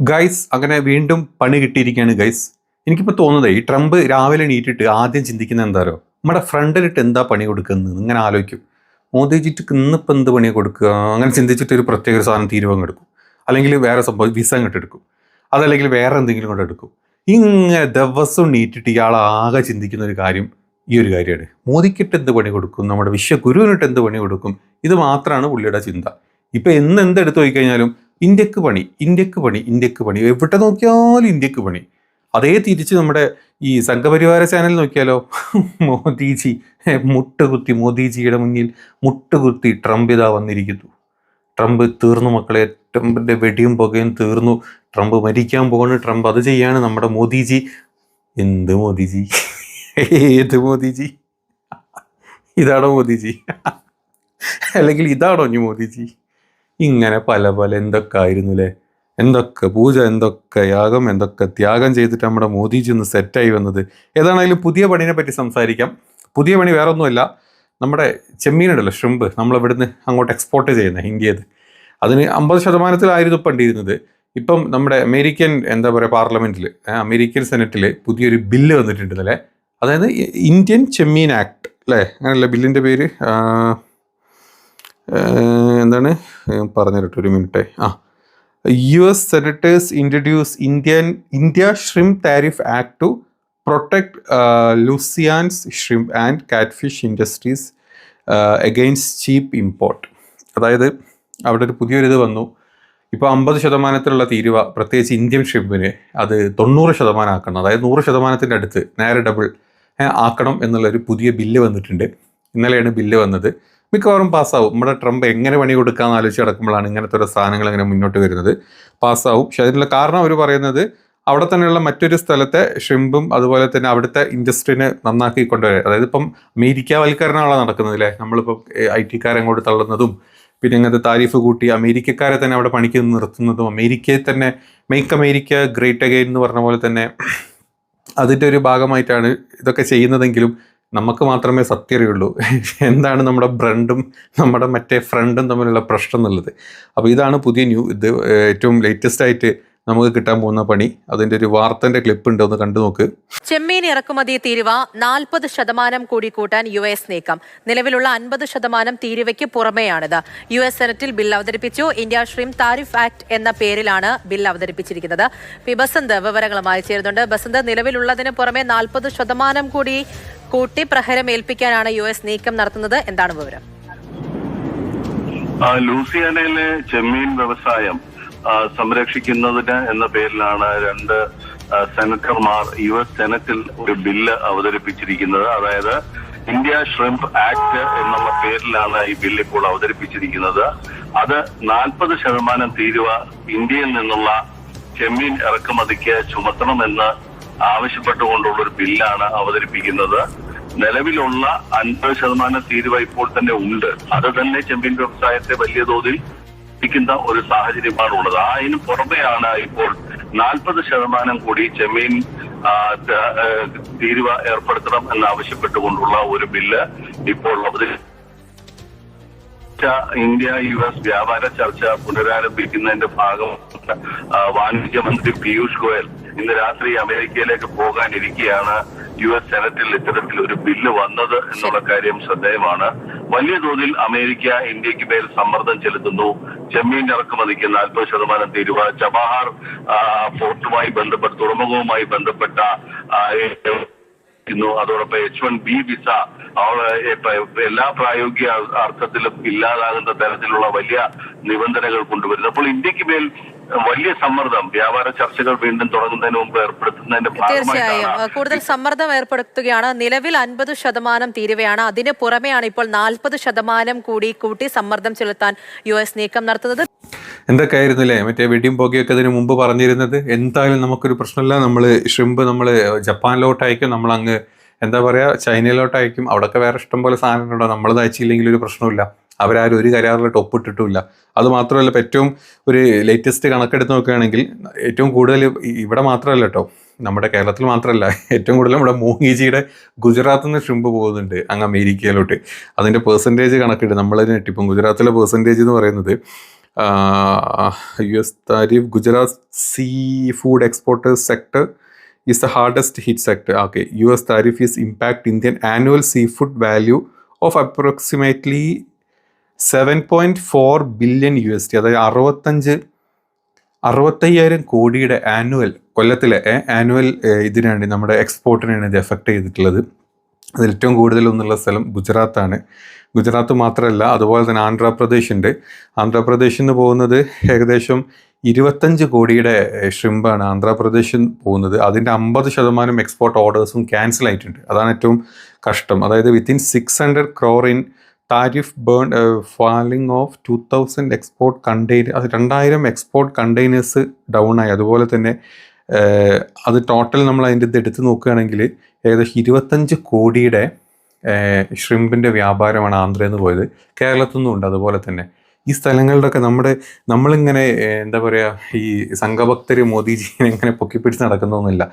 Guys അങ്ങനെ വീണ്ടും പണി കിട്ടിയിരിക്കുകയാണ് ഗൈസ് എനിക്കിപ്പോൾ തോന്നുന്നത് ഈ ട്രംപ് രാവിലെ എണീറ്റിട്ട് ആദ്യം ചിന്തിക്കുന്നത് എന്താണോ നമ്മുടെ ഫ്രണ്ടിലിട്ട് എന്താ പണി കൊടുക്കുന്നത്? ഇങ്ങനെ ആലോചിക്കും. മോദിജിക്ക് ഇന്നിപ്പോൾ എന്ത് പണി കൊടുക്കുക? അങ്ങനെ ചിന്തിച്ചിട്ട് ഒരു പ്രത്യേക സാധനം തീരുമാനം എടുക്കും. അല്ലെങ്കിൽ വേറെ സംഭവം വിസ അങ്ങോട്ട് എടുക്കും. അതല്ലെങ്കിൽ വേറെ എന്തെങ്കിലും കൊണ്ട് എടുക്കും. ഇങ്ങനെ ദിവസം നീറ്റിട്ട് ഇയാൾ ആകെ ചിന്തിക്കുന്ന ഒരു കാര്യം ഈ ഒരു കാര്യമാണ്. മോദിക്കിട്ട് എന്ത് പണി കൊടുക്കും? നമ്മുടെ വിശ്വഗുരുവിനിട്ട് എന്ത് പണി കൊടുക്കും? ഇത് മാത്രമാണ് പുള്ളിയുടെ ചിന്ത. ഇപ്പം എന്ന് എന്തെടുത്ത് നോക്കിക്കഴിഞ്ഞാലും കഴിഞ്ഞാലും ഇന്ത്യയ്ക്ക് പണി ഇന്ത്യയ്ക്ക് പണി ഇന്ത്യയ്ക്ക് പണി. എവിടെ നോക്കിയാലും ഇന്ത്യയ്ക്ക് പണി. അതേ തിരിച്ച് നമ്മുടെ ഈ സംഘപരിവാര ചാനൽ നോക്കിയാലോ? മോദിജി മുട്ടുകുത്തി മോദിജിയുടെ മുന്നിൽ മുട്ടുകുത്തി ട്രംപ് ഇതാ വന്നിരിക്കുന്നു. ട്രംപ് തീർന്നു മക്കളെ. ട്രംപിന്റെ വെടിയും പുകയും തീർന്നു. ട്രംപ് മരിക്കാൻ പോകണു ട്രംപ് അത് ചെയ്യാണ് നമ്മുടെ മോദിജി. എന്ത് മോദിജി? ഏത് മോദിജി? ഇതാണോ മോദിജി? അല്ലെങ്കിൽ ഇതാണോ ഇനി മോദിജി? ഇങ്ങനെ പല പല എന്തൊക്കെ ആയിരുന്നു അല്ലേ എന്തൊക്കെ പൂജ എന്തൊക്കെ യാഗം എന്തൊക്കെ ത്യാഗം ചെയ്തിട്ട് നമ്മുടെ മോദിജി ഒന്ന് സെറ്റായി വന്നത്? ഏതാണെങ്കിലും പുതിയ പണിനെ പറ്റി സംസാരിക്കാം. പുതിയ പണി വേറെ ഒന്നുമല്ല നമ്മുടെ ചെമ്മീനുണ്ടല്ലോ ഷ്രിമ്പ് നമ്മൾ ഇവിടുന്ന് അങ്ങോട്ട് എക്സ്പോർട്ട് ചെയ്യുന്നത് ഇന്ത്യയിൽ അതിന് അമ്പത് ശതമാനത്തിലായിരുന്നു പണ്ടിരുന്നത് ഇപ്പം നമ്മുടെ അമേരിക്കൻ എന്താ പറയുക പാർലമെന്റിൽ അമേരിക്കൻ സെനറ്റിൽ പുതിയൊരു ബില്ല് വന്നിട്ടുണ്ട് അല്ലേ അതായത് ഇന്ത്യൻ ചെമ്മീൻ ആക്ട് അല്ലേ? അങ്ങനെയുള്ള ബില്ലിന്റെ പേര് എന്താണ്? പറഞ്ഞു തരട്ടെ ഒരു മിനിറ്റ്. ആ. U S senators introduce Indian India shrimp tariff act to protect Louisiana's shrimp and catfish industries against cheap import. അതായത് അവിടെ ഒരു പുതിയൊരിത് വന്നു. ഇപ്പോൾ അമ്പത് ശതമാനത്തിലുള്ള തീരുവ പ്രത്യേകിച്ച് ഇന്ത്യൻ ഷിപ്പിന് അത് തൊണ്ണൂറ് ശതമാനം ആക്കണം അതായത് നൂറ് ശതമാനത്തിന്റെ അടുത്ത് നേരെ ഡബിൾ ആക്കണം എന്നുള്ളൊരു പുതിയ ബില്ല് വന്നിട്ടുണ്ട്. ഇന്നലെയാണ് ബില്ല് വന്നത്. മിക്കവാറും പാസ്സാവും. നമ്മുടെ ട്രംപ് എങ്ങനെ പണി കൊടുക്കാമെന്ന് ആലോചിച്ച് നടക്കുമ്പോഴാണ് ഇങ്ങനത്തെ ഒരു സാധനങ്ങൾ ഇങ്ങനെ മുന്നോട്ട് വരുന്നത്. പാസ്സാവും. പക്ഷെ അതിനുള്ള കാരണം അവർ പറയുന്നത് അവിടെ തന്നെയുള്ള മറ്റൊരു സ്ഥലത്തെ ഷ്രിമ്പും അതുപോലെ തന്നെ അവിടുത്തെ ഇൻഡസ്ട്രീനെ നന്നാക്കി കൊണ്ടുവരാൻ. അതായത് ഇപ്പം അമേരിക്ക വൽക്കരണമാണ് നടക്കുന്നത് അല്ലേ? നമ്മളിപ്പം ഐ ടിക്കാരെ അങ്ങോട്ട് തള്ളുന്നതും പിന്നെ ഇങ്ങനത്തെ താരിഫ് കൂട്ടി അമേരിക്കക്കാരെ തന്നെ അവിടെ പണിക്ക് നിർത്തുന്നതും അമേരിക്കയെ തന്നെ മെയ്ക്ക് അമേരിക്ക ഗ്രേറ്റ് അഗെയിൻ എന്ന് പറഞ്ഞ പോലെ തന്നെ അതിന്റെ ഒരു ഭാഗമായിട്ടാണ് ഇതൊക്കെ ചെയ്യുന്നതെങ്കിലും നമുക്ക് മാത്രമേ സത്യതയുള്ളൂ എന്താണ് നമ്മുടെ ബ്രണ്ടും നമ്മുടെ മറ്റേ ഫ്രണ്ടും തമ്മിലുള്ള പ്രശ്നം എന്നുള്ളത്. അപ്പോൾ ഇതാണ് പുതിയ ന്യൂ ഇത് ഏറ്റവും ലേറ്റസ്റ്റ് ആയിട്ട് നമുക്ക് കിട്ടാൻ പോകുന്ന പണി. അതിന്റെ ഒരു വാർത്തന്റെ ക്ലിപ്പ് ഉണ്ട് ഒന്ന് കണ്ടു നോക്ക്. ചെമ്മീൻ ഇറക്കുമതി തീരുവ നാൽപ്പത് ശതമാനം കൂടി കൂട്ടാൻ യു എസ് നീക്കം. നിലവിലുള്ള അൻപത് ശതമാനം തീരുവയ്ക്ക് പുറമെയാണിത്. യു എസ് സെനറ്റിൽ ബിൽ അവതരിപ്പിച്ചു. ഇന്ത്യ ശ്രീം താരിഫ് ആക്ട് എന്ന പേരിലാണ് ബിൽ അവതരിപ്പിച്ചിരിക്കുന്നത്. പി ബസന്ത് വിവരങ്ങളുമായി ചേരുന്നുണ്ട്. ബസന്ത് നിലവിലുള്ളതിന് പുറമെ നാൽപ്പത് ശതമാനം കൂടി കൂട്ടി പ്രഹരം ഏൽപ്പിക്കാനാണ് യു എസ് നീക്കം നടത്തുന്നത്. എന്താണ് വിവരം? ലൂസിയാനയിലെ ചെമ്മീൻ വ്യവസായം സംരക്ഷിക്കുന്നതിന് എന്ന പേരിലാണ് രണ്ട് സെനറ്റർമാർ യു എസ് സെനറ്റിൽ ഒരു ബില്ല് അവതരിപ്പിച്ചിരിക്കുന്നത്. അതായത് ഇന്ത്യ ഷ്രിംപ് ആക്ട് എന്നുള്ള പേരിലാണ് ഈ ബില്ല് ഇപ്പോൾ അവതരിപ്പിച്ചിരിക്കുന്നത്. അത് നാൽപ്പത് ശതമാനം തീരുവ ഇന്ത്യയിൽ നിന്നുള്ള ചെമ്മീൻ ഇറക്കുമതിക്ക് ചുമത്തണമെന്ന് ആവശ്യപ്പെട്ടുകൊണ്ടുള്ള ഒരു ബില്ലാണ് അവതരിപ്പിക്കുന്നത്. നിലവിലുള്ള അൻപത് ശതമാനം തീരുവ ഇപ്പോൾ തന്നെ ഉണ്ട്. അത് തന്നെ ചെമ്പിൻ വ്യവസായത്തെ വലിയ തോതിൽ ിക്കുന്ന ഒരു സാഹചര്യമാണ് ഉള്ളത്. അതിന് പുറമെയാണ് ഇപ്പോൾ നാൽപ്പത് ശതമാനം കൂടി ചെമ്മീൻ തീരുവ ഏർപ്പെടുത്തണം എന്നാവശ്യപ്പെട്ടുകൊണ്ടുള്ള ഒരു ബില്ല് ഇപ്പോൾ അവതരിപ്പിച്ച ഇന്ത്യ യു എസ് വ്യാപാര ചർച്ച പുനരാരംഭിക്കുന്നതിന്റെ ഭാഗമാണ് വാണിജ്യ മന്ത്രി പീയൂഷ് ഗോയൽ. ഇന്ന് രാത്രി അമേരിക്കയിലേക്ക് പോകാനിരിക്കെയാണ് യു എസ് സെനറ്റിൽ ഇത്തരത്തിൽ ഒരു ബില്ല് വന്നത് എന്നുള്ള കാര്യം ശ്രദ്ധേയമാണ്. വലിയ തോതിൽ അമേരിക്ക ഇന്ത്യയ്ക്ക് മേൽ സമ്മർദ്ദം ചെലുത്തുന്നു. ചെമ്മീൻ ഇറക്കുമതിക്ക് നാൽപ്പത് ശതമാനം തീരുവ ചബഹാർ ഫോർട്ടുമായി പോർട്ടുമായി ബന്ധപ്പെട്ട തുറമുഖവുമായി ബന്ധപ്പെട്ട അതോടൊപ്പം എച്ച് വൺ ബി വിസ എല്ലാ പ്രായോഗിക അർത്ഥത്തിലും ഇല്ലാതാകുന്ന തരത്തിലുള്ള വലിയ നിബന്ധനകൾ കൊണ്ടുവരുന്നു. അപ്പോൾ ഇന്ത്യയ്ക്ക് മേൽ വലിയ സമ്മർദ്ദം. വ്യാപാര ചർച്ചകൾ വീണ്ടും തുടങ്ങുന്നതിന് മുമ്പ് ഏർപ്പെടുത്തുന്നതിന്റെ തീർച്ചയായും. കൂടുതൽ സമ്മർദ്ദം ഏർപ്പെടുത്തുകയാണ്. നിലവിൽ അൻപത് ശതമാനം തീരുവയാണ്. അതിന് പുറമെയാണ് ഇപ്പോൾ നാൽപ്പത് ശതമാനം കൂടി കൂട്ടി സമ്മർദ്ദം ചെലുത്താൻ യു എസ് നീക്കം നടത്തുന്നത്. എന്തൊക്കെയായിരുന്നു അല്ലേ മറ്റേ വെടിയും പുകയൊക്കെ അതിന് മുമ്പ് പറഞ്ഞിരുന്നത്? എന്തായാലും നമുക്കൊരു പ്രശ്നമില്ല. നമ്മൾ ഷ്രിമ്പ് നമ്മൾ ജപ്പാനിലോട്ട് ജപ്പാനിലോട്ടയക്കും. നമ്മൾ അങ്ങ് എന്താ പറയുക ചൈനയിലോട്ടയക്കും. അവിടെയൊക്കെ വേറെ ഇഷ്ടം പോലെ സാധനങ്ങളുണ്ടോ. നമ്മൾ അയച്ചില്ലെങ്കിൽ ഒരു പ്രശ്നമില്ല അവരാരും ഒരു കരാറിലോട്ട് ഒപ്പിട്ടിട്ടുമില്ല അത് മാത്രമല്ല ഇപ്പോൾ ഏറ്റവും ഒരു ലേറ്റസ്റ്റ് കണക്കെടുത്ത് നോക്കുകയാണെങ്കിൽ ഏറ്റവും കൂടുതൽ ഇവിടെ മാത്രമല്ല കേട്ടോ നമ്മുടെ കേരളത്തിൽ മാത്രമല്ല ഏറ്റവും കൂടുതൽ നമ്മുടെ മോഹിജിയുടെ ഗുജറാത്തിൽ നിന്ന് ഷ്രിമ്പ് പോകുന്നുണ്ട് അങ്ങ് അമേരിക്കയിലോട്ട്. അതിന്റെ പെർസെന്റേജ് കണക്കിട്ട് നമ്മളതിന് ഞെട്ടിപ്പം. ഗുജറാത്തിലെ പെർസെന്റേജ് എന്ന് പറയുന്നത് U S tariff Gujarat sea food exporters sector is the hardest hit sector okay U S tariff is impact Indian annual sea food value of approximately seven point four billion U S T അതായത് അറുപത്തഞ്ച് അറുപത്തയ്യായിരം കോടിയുടെ annual കൊല്ലത്തിലെ annual ഇതിനാണ് നമ്മുടെ എക്സ്പോർട്ടിനാണ് ഇത് effect ചെയ്തിട്ടുള്ളത്. അതിൽ ഏറ്റവും കൂടുതൽ ഒന്നുള്ള സ്ഥലം ഗുജറാത്താണ്. ഗുജറാത്ത് മാത്രമല്ല അതുപോലെ തന്നെ ആന്ധ്രാപ്രദേശ് ഉണ്ട് ആന്ധ്രാപ്രദേശിൽ നിന്ന് പോകുന്നത് ഏകദേശം ഇരുപത്തഞ്ച് കോടിയുടെ ഷ്രിമ്പാണ് ആന്ധ്രാപ്രദേശിൽ പോകുന്നത്. അതിന്റെ അമ്പത് ശതമാനം എക്സ്പോർട്ട് ഓർഡേഴ്സും ക്യാൻസൽ ആയിട്ടുണ്ട്. അതാണ് ഏറ്റവും കഷ്ടം. അതായത് within six hundred crore in tariff burn falling off two thousand export container അത് രണ്ടായിരം എക്സ്പോർട്ട് കണ്ടെയ്നേഴ്സ് ഡൗൺ ആയി. അതുപോലെ തന്നെ അത് ടോട്ടൽ നമ്മൾ അതിന്റെ ഇത് എടുത്ത് നോക്കുകയാണെങ്കിൽ ഏകദേശം ഇരുപത്തഞ്ച് കോടിയുടെ ഷ്രിമ്പിന്റെ വ്യാപാരമാണ് ആന്ധ്രയിൽ നിന്ന് പോയത്. കേരളത്തിൽ നിന്നും ഉണ്ട് അതുപോലെ തന്നെ. ഈ സ്ഥലങ്ങളിലൊക്കെ നമ്മുടെ നമ്മളിങ്ങനെ എന്താ പറയുക ഈ സംഘഭക്തർ മോദിജീനെ ഇങ്ങനെ പൊക്കിപ്പിടിച്ച് നടക്കുന്നൊന്നുമില്ല.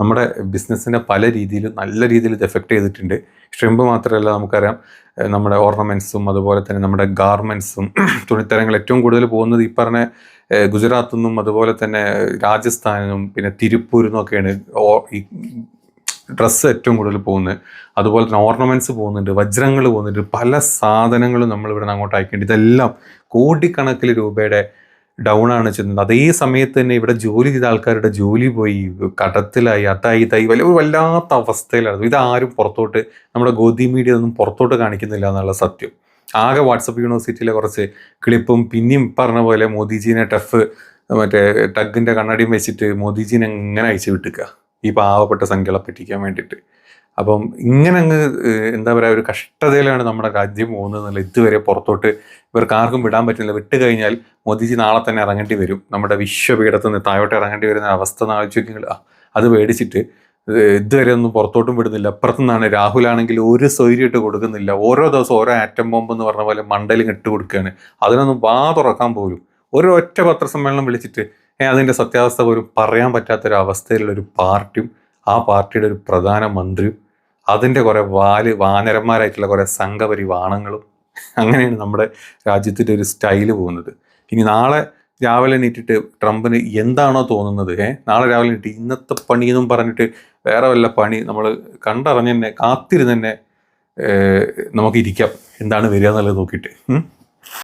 നമ്മുടെ ബിസിനസ്സിനെ പല രീതിയിലും നല്ല രീതിയിൽ ഇത് എഫക്റ്റ് ചെയ്തിട്ടുണ്ട്. ഷ്രിമ്പ് മാത്രമല്ല നമുക്കറിയാം നമ്മുടെ ഓർണമെന്റ്സും അതുപോലെ തന്നെ നമ്മുടെ ഗാർമെന്റ്സും തുണിത്തരങ്ങൾ ഏറ്റവും കൂടുതൽ പോകുന്നത് ഈ പറഞ്ഞ ഗുജറാത്തിൽ നിന്നും അതുപോലെ തന്നെ രാജസ്ഥാനിനും പിന്നെ തിരുപ്പൂരിൽ നിന്നൊക്കെയാണ്. ഈ ഡ്രസ്സ് ഏറ്റവും കൂടുതൽ പോകുന്നത്. അതുപോലെ തന്നെ ഓർണമെന്റ്സ് പോകുന്നുണ്ട് വജ്രങ്ങൾ പോകുന്നുണ്ട് പല സാധനങ്ങളും നമ്മൾ ഇവിടെ നിന്ന് അങ്ങോട്ട് അയക്കേണ്ടി ഇതെല്ലാം കോടിക്കണക്കിൽ രൂപയുടെ ഡൗൺ ആണ് ചെന്നത്. അതേ സമയത്ത് തന്നെ ഇവിടെ ജോലി ചെയ്ത ആൾക്കാരുടെ ജോലി പോയി കടത്തിലായി അതായി ഇതായി വലിയ വല്ലാത്ത അവസ്ഥയിലാണ് ഇതാരും പുറത്തോട്ട് നമ്മുടെ ഗോതി മീഡിയ ഒന്നും പുറത്തോട്ട് കാണിക്കുന്നില്ല എന്നുള്ള സത്യം. ആകെ വാട്സപ്പ് യൂണിവേഴ്സിറ്റിയിലെ കുറച്ച് ക്ലിപ്പും പിന്നെയും പറഞ്ഞ പോലെ മോദിജീനെ ടഫ് മറ്റേ ടഗിന്റെ കണ്ണടിയും വെച്ചിട്ട് മോദിജീനെ എങ്ങനെ അയച്ചു വിട്ടുക ഈ പാവപ്പെട്ട സംഖ്യകളെ പറ്റിക്കാൻ വേണ്ടിയിട്ട്. അപ്പം ഇങ്ങനെ അങ്ങ് എന്താ പറയുക ഒരു കഷ്ടതയിലാണ് നമ്മുടെ രാജ്യം പോകുന്നത് എന്നുള്ള ഇതുവരെ പുറത്തോട്ട് ഇവർക്ക് ആർക്കും വിടാൻ പറ്റുന്നില്ല. വിട്ട് കഴിഞ്ഞാൽ മോദിജി നാളെ തന്നെ ഇറങ്ങേണ്ടി വരും. നമ്മുടെ വിശ്വപീഠത്തിൽ നിന്ന് താഴോട്ട് ഇറങ്ങേണ്ടി വരുന്ന അവസ്ഥ നാളിച്ചെങ്കിൽ അത് മേടിച്ചിട്ട് ഇതുവരെ ഒന്നും പുറത്തോട്ടും വിടുന്നില്ല. അപ്പുറത്തു നിന്നാണ് രാഹുലാണെങ്കിൽ ഒരു സ്വൈര്യം ഇട്ട് കൊടുക്കുന്നില്ല. ഓരോ ദിവസം ഓരോ ആറ്റം ബോംബ് എന്ന് പറഞ്ഞ പോലെ മണ്ടലിങ് ഇട്ട് കൊടുക്കുകയാണ്. അതിനൊന്നും വാ തുറക്കാൻ പോലും. ഒരു ഒറ്റ പത്രസമ്മേളനം വിളിച്ചിട്ട് അതിന്റെ സത്യാവസ്ഥ പോലും പറയാൻ പറ്റാത്തൊരവസ്ഥയിലുള്ള ഒരു പാർട്ടിയും ആ പാർട്ടിയുടെ ഒരു പ്രധാന മന്ത്രിയും അതിന്റെ കുറേ വാൽ വാനരന്മാരായിട്ടുള്ള കുറേ സംഘപരിവാണങ്ങളും അങ്ങനെയാണ് നമ്മുടെ രാജ്യത്തിന്റെ ഒരു സ്റ്റൈൽ പോകുന്നത് ഇനി നാളെ രാവിലെ നീട്ടിട്ട് ട്രംപിന് എന്താണോ തോന്നുന്നത് ഏഹ് നാളെ രാവിലെ നീട്ടി ഇന്നത്തെ പണി എന്നും പറഞ്ഞിട്ട് വേറെ വല്ല പണി നമ്മൾ കണ്ടറിഞ്ഞ് തന്നെ കാത്തിരുന്ന് തന്നെ നമുക്ക് ഇരിക്കാം എന്താണ് വരിക എന്നുള്ളത് നോക്കിയിട്ട്.